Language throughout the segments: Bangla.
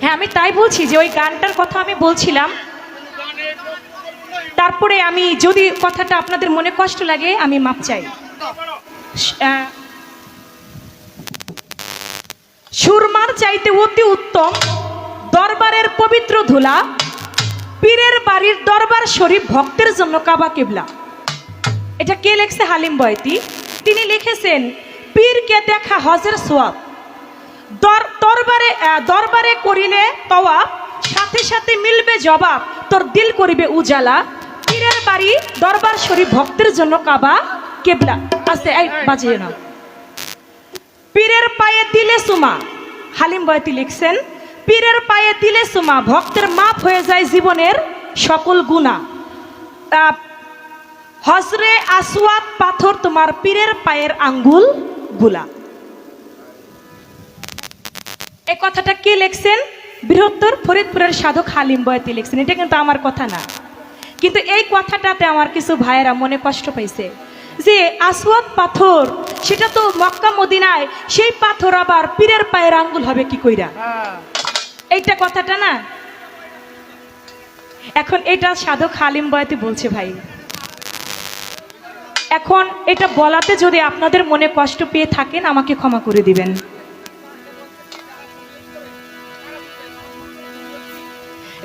হ্যাঁ আমি তাই বলছি যে ওই গানটার কথা আমি বলছিলাম। তারপরে আমি যদি কথাটা আপনাদের মনে কষ্ট লাগে, আমি মাপ চাই। সুরমার চাইতে অতি উত্তম দরবারের পবিত্র ধুলা, পীরের বাড়ির দরবার শরীফ ভক্তের জন্য কাবা কেবলা। এটা কে লেখছে হালিম বয়তি? তিনি লিখেছেন, পীরকে দেখা হজের সোয়াব। দরবারে করিলে তওয়াব, সাথে সাথে মিলবে জবাব। তোর দিল করিবে উজালা। পীরের বাড়ি, দরবার শরীফ ভক্তের জন্য কাবা, কেবলা। আস্তে, এই, বাজিয়ে না পীরের পায়ে দিলে সুমা। হালিম বয়তি লিখছেন, পীরের পায়ে দিলে সুমা, ভক্তের মাপ হয়ে যায় জীবনের সকল গুণা। হজরে আসওয়াদ পাথর তোমার পীরের পায়ের আঙ্গুলগুলা। এই কথাটা কে লিখছেন? বৃহত্তর ফরিদপুরের সাধক হালিম বয়তি লিখছেন। এটা কিন্তু আমার কথা না। কিন্তু এই কথাটাতে আমার কিছু ভাইয়েরা মনে কষ্ট পাইছে যে আসওয়াদ পাথর সেটা তো মক্কা মদিনায় সেই পাথর আবার পীরের পায়ের আঙ্গুল হবে কি কইরা? এইটা কথাটা না? এখন এটা সাধক হালিম বয়তি বলছে ভাই। এখন এটা বলাতে যদি আপনাদের মনে কষ্ট পেয়ে থাকেন আমাকে ক্ষমা করে দিবেন।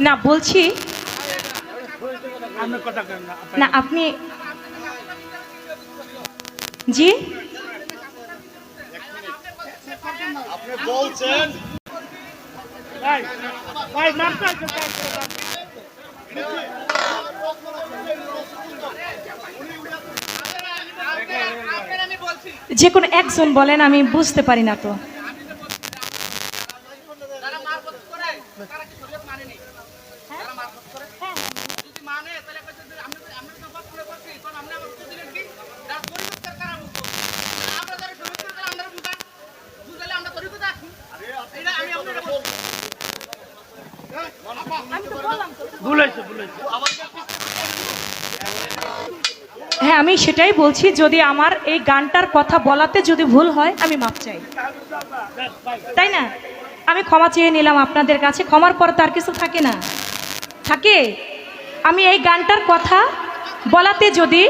না বলছি না না আপনি জি? বলছেন। যে কোনো একজন বলেন আমি বুঝতে পারি না তো ভুল হয়েছে ভুল হয়েছে হ্যাঁ আমি সেটাই বলছি, যদি আমার এই গানটার কথা বলাতে যদি ভুল হয়, আমি মাপ চাই। তাই না? আমি ক্ষমা চেয়ে নিলাম আপনাদের কাছে, ক্ষমার পর তার কিছু থাকে না। থাকে? আমি এই গানটার কথা বলাতে যদি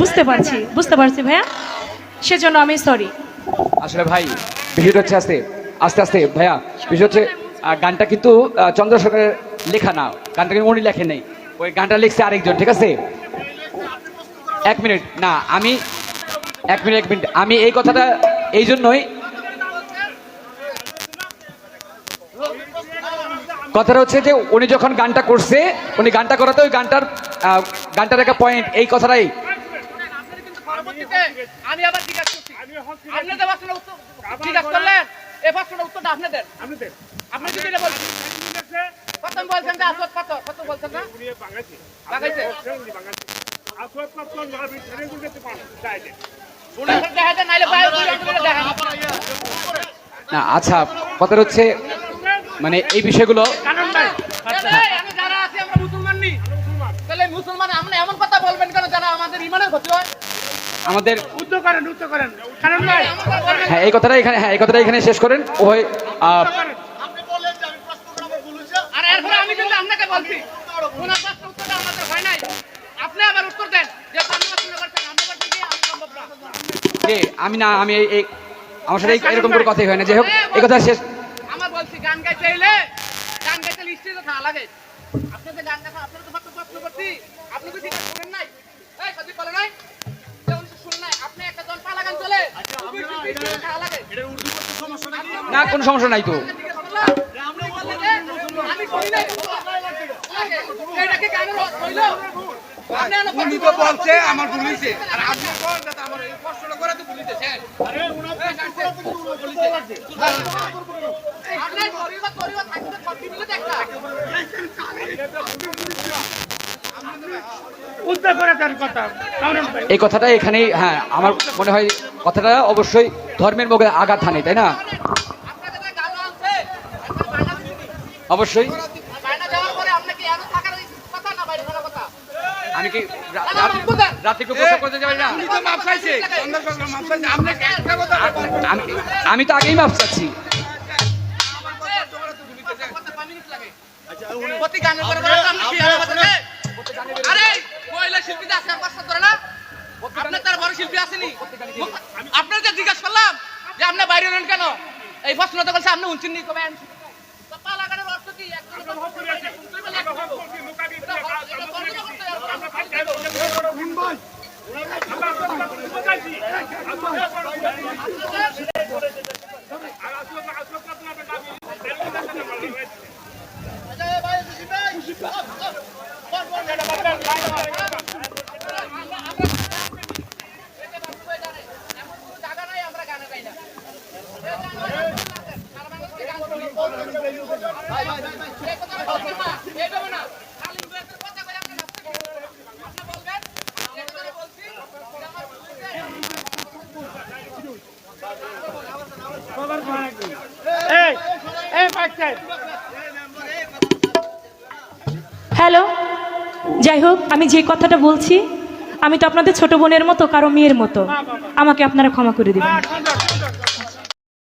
বুঝতে পারছি বুঝতে পারছি ভাইয়া? সেজন্য আমি সরি আসলে ভাই, বিষয়টা হচ্ছে আস্তে আস্তে আস্তে, ভাইয়া। বিষয় হচ্ছে গানটা কিন্তু চন্দ্র সরকারের লেখা না। গানটা কিন্তু উনি লেখেন নেই। ওই গানটা লিখছে আরেকজন, ঠিক আছে? এক মিনিট, না, আমি, এক মিনিট এক মিনিট। আমি এই কথাটা এই জন্যই কথাটা হচ্ছে যে, উনি যখন গানটা করছে, উনি গানটা করাতে ওই গানটার গানটার একটা পয়েন্ট এই কথাটাই। আমি আবার জিজ্ঞাসা করছি। উত্তর জিজ্ঞাসা করলেন? এই প্রশ্নের উত্তরটা আপনাদের। আপনি দেন আপনি কি বলছেন? যে আসত পাথর কত বলছেন না? উনি বাঙালি। উনি বাঙালি। ছেড়ে দিতে না আচ্ছা কথাটা হচ্ছে মানে এই বিষয়গুলো কারণ ভাই এই, আমি যারা আছি আমরা মুসলমান নি। তাহলে মুসলমান আমরা এমন কথা বলবেন কেন যারা আমাদের হয় আমাদের উদ্ধ করেন উদ্ধ করেন। কারণ ভাই হ্যাঁ এই কথাটা এখানে হ্যাঁ এই কথাটা এখানে শেষ করেন। আমি প্রশ্ন করে আমার ভুল হয়েছে আর এরপরে আমি কিন্তু আপনাকে বলছি ওনার প্রশ্নের উত্তরটা আমাদের হয় নাই। আপনি আবার উত্তর দেন যে আপনি প্রশ্ন করছেন আমরা করছি কি? আমি না আমি এই- আমার সাথে এরকম করে কথাই হয় না। যাই হোক এই কথা শেষ। আমার বলছি গান গাইতে এলে গান গাইতে লিস্টে তো লাগে। আপনি যে গান গাইতে আপনারা তো প্রশ্ন করছি। আপনি তো ঠিক আছে নাই। এই কথা বলে নাই। না কোনো সমস্যা নাই তো। উনি বলছে আমার আর আপনি আমার এই করে আপনার পরিবার পরিবার থাকতে করে দেন ভাই এই কথাটা এখানেই হ্যাঁ আমার মনে হয় কথাটা অবশ্যই ধর্মের মুখে আঘাত হানে তাই না? অবশ্যই। বায়না দেওয়ার পরে আপনাকে এত থাকার কথা না? বাইরে থাকার কথা আমি কি তো মাপ চাইছে। চন্দ্রশেখর মাপ চাইছে। আপনি একটা কথা বলবেন। আমি আমি তো আগেই মাপ চাচ্ছি। বলতে? আরে! মহিলা শিল্পী আছে আর পাঁচটা ধরে না? আপনার তার বড় শিল্পী আসেনি। আপনার যে জিজ্ঞাসা করলাম যে আপনি বাইরে নেন কেন? এই প্রশ্ন তো বলছে আপনি উঞ্চিন নিয়ে কবে আনছেন তো পালা গানের অর্থ কি একজনের পক্ষ করে বাইরে শুনতে পেলে একটা হবে। এটা বড়- এটা বড় কথা করতে হবে। আমরা আপনাদের বোঝাইছি। আর আসলে আসলে আপনাদের দাবি বেরোতে দেন না বললেন। জায়গা নাই আমরা গানে গাই না এইভাবে না খালি দুয়ের কথা কই আপনি নাচতে পারবেন আপনি বলবেন যেটা করে বলছি যে আমার বলতে এই এই মাইক সাহেব হ্যালো যাই হোক আমি যে কথাটা বলছি আমি তো আপনাদের ছোট বোনের মতো কারও মেয়ের মতো। আমাকে আপনারা ক্ষমা করে দিবেন। সুন্দর।